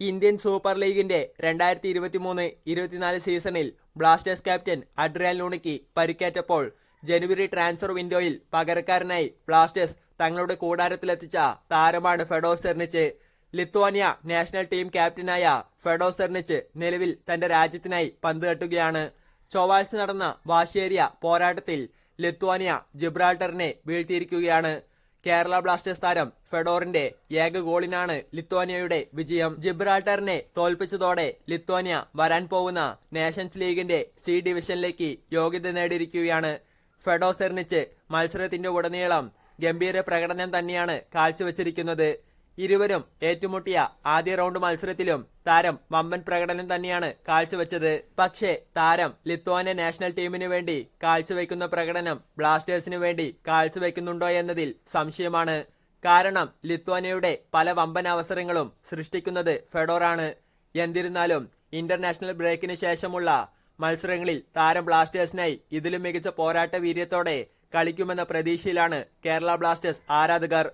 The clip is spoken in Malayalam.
ഇന്ത്യൻ സൂപ്പർ ലീഗിന്റെ രണ്ടായിരത്തി ഇരുപത്തി മൂന്ന് ഇരുപത്തിനാല് സീസണിൽ ബ്ലാസ്റ്റേഴ്സ് ക്യാപ്റ്റൻ അഡ്രിയാൻ ലൂണിക്ക് പരിക്കേറ്റപ്പോൾ ജനുവരി ട്രാൻസ്ഫർ വിൻഡോയിൽ പകരക്കാരനായി ബ്ലാസ്റ്റേഴ്സ് തങ്ങളുടെ കൂടാരത്തിലെത്തിച്ച താരമാണ് Fedor Cernych. Lithuania national team ക്യാപ്റ്റനായ Fedor Cernych നിലവിൽ തന്റെ രാജ്യത്തിനായി പന്ത് തട്ടുകയാണ്. ചൊവ്വാഴ്ച നടന്ന വാശേരിയ പോരാട്ടത്തിൽ ലിത്വാനിയ ജിബ്രാൾട്ടറിനെ വീഴ്ത്തിയിരിക്കുകയാണ്. കേരള ബ്ലാസ്റ്റേഴ്സ് താരം ഫെഡോറിന്റെ ഏക ഗോളിനാണ് ലിത്വാനിയയുടെ വിജയം. ജിബ്രാൾട്ടറിനെ തോൽപ്പിച്ചതോടെ ലിത്വാനിയ വരാൻ പോകുന്ന നേഷൻസ് ലീഗിന്റെ സി ഡിവിഷനിലേക്ക് യോഗ്യത നേടിയിരിക്കുകയാണ്. ഫെഡോ മത്സരത്തിന്റെ ഉടനീളം ഗംഭീര പ്രകടനം തന്നെയാണ് കാഴ്ചവെച്ചിരിക്കുന്നത്. ഇരുവരും ഏറ്റുമുട്ടിയ ആദ്യ റൗണ്ട് മത്സരത്തിലും താരം വമ്പൻ പ്രകടനം തന്നെയാണ് കാഴ്ചവെച്ചത്. പക്ഷേ താരം ലിത്വാനിയ നാഷണൽ ടീമിന് വേണ്ടി കാഴ്ചവെക്കുന്ന പ്രകടനം ബ്ലാസ്റ്റേഴ്സിന് വേണ്ടി കാഴ്ചവെക്കുന്നുണ്ടോ എന്നതിൽ സംശയമാണ്. കാരണം ലിത്വാനിയയുടെ പല വമ്പൻ അവസരങ്ങളും സൃഷ്ടിക്കുന്നത് ഫെഡോറാണ്. എന്നിരുന്നാലും ഇന്റർനാഷണൽ ബ്രേക്കിന് ശേഷമുള്ള മത്സരങ്ങളിൽ താരം ബ്ലാസ്റ്റേഴ്സിനായി ഇതിലും മികച്ച പോരാട്ട വീര്യത്തോടെ കളിക്കുമെന്ന പ്രതീക്ഷയിലാണ് കേരള ബ്ലാസ്റ്റേഴ്സ് ആരാധകർ.